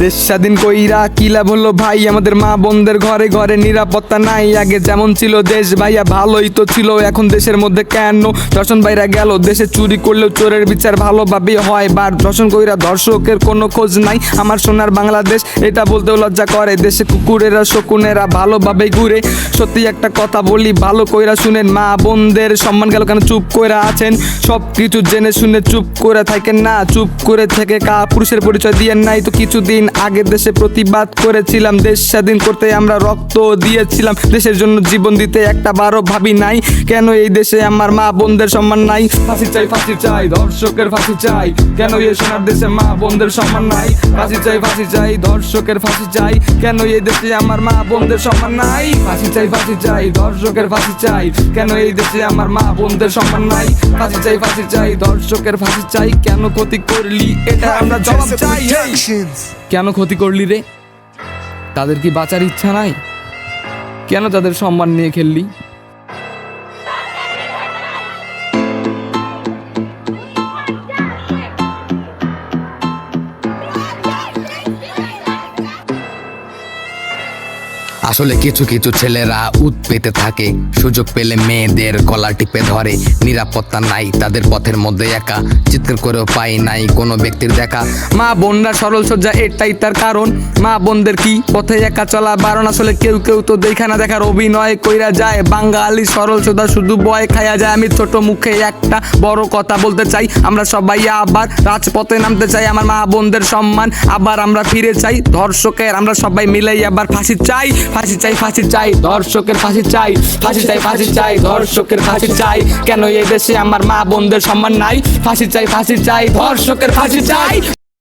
দেশ স্বাধীন কইরা কি হলো ভাই? আমাদের মা বোনদের ঘরে ঘরে নিরাপত্তা নাই। আগে যেমন ছিল দেশ ভাইয়া, ভালোই তো ছিল। এখন দেশের মধ্যে কেন? ধর্ষণ ভাইরা গেল, দেশে চুরি করলেও চোরের বিচার ভালোভাবে হয়। বার ধর্ষণ কইরা ধর্ষকের কোনো খোঁজ নাই। আমার সোনার বাংলাদেশ, এটা বলতেও লজ্জা করে। দেশে কুকুরেরা, শকুনেরা ভালোভাবে ঘুরে। সত্যি একটা কথা বলি, ভালো কইরা শুনেন, মা বোনদের সম্মান গেল কেন? চুপ কইরা আছেন? সব কিছু জেনে শুনে চুপ করে থাকেন না। চুপ করে থেকে কা পুরুষের পরিচয় দিয়ে নাই তো কিছুদিন আগে দেশে প্রতিবাদ করেছিলাম দেশ স্বাধীন করতে আমরা রক্ত দিয়েছিলাম দেশের জন্য জীবন দিতে একটা বারো ভাবি নাই কেন এই দেশে আমার মা বোনদের সম্মান নাই ফাঁসি চাই ফাঁসি চাই ধর্ষকের ফাঁসি চাই কেন এই সোনার দেশে মা বোনদের সম্মান নাই ফাঁসি চাই ফাঁসি চাই ধর্ষকের ফাঁসি চাই কেন এই দেশে আমার মা বোনদের সম্মান নাই ফাঁসি চাই ফাঁসি চাই ধর্ষকের ফাঁসি চাই কেন এই দেশে আমার মা বোনদের সম্মান নাই ফাঁসি চাই ফাঁসি চাই ধর্ষকের ফাঁসি চাই কেন ক্ষতি করলি এটা আমরা জবাব চাই। কেন ক্ষতি করলি রে? তাদের কি বাঁচার ইচ্ছা নাই? কেন তাদের সম্মান নিয়ে খেললি? আসলে কিছু কিছু ছেলেরা উত পেতে থাকে। সুযোগ পেলে মেয়েদের গলা টিপে ধরে। নিরাপত্তা নাই, তাদের পথের মধ্যে একা। চিৎকার করেও পাই নাই কোনো ব্যক্তির দেখা। মা বোনরা সরল সজ্জা এটাই তার কারণ। মা বোনদের কি পথে একা চলা বারণ? আসলে কেউ কেউ তো দেখা না, দেখার অভিনয় কইরা যায়। বাঙালি সরল সোজা শুধু বয় খায়া যায়। আমি ছোট মুখে একটা বড় কথা বলতে চাই। আমরা সবাই আবার রাজপথে নামতে চাই। আমার মা বোনদের সম্মান আবার আমরা ফিরে চাই। ধর্ষকের আমরা সবাই মিলেই আবার ফাঁসি চাই। ফাঁসি চাই ফাঁসি চাই ধর্ষকের ফাঁসি চাই ফাঁসি চাই ফাঁসি চাই ধর্ষকের ফাঁসি চাই। কেন এই দেশে আমার মা বোনদের সম্মান নাই? ফাঁসি চাই ফাঁসি চাই ধর্ষকের ফাঁসি চাই।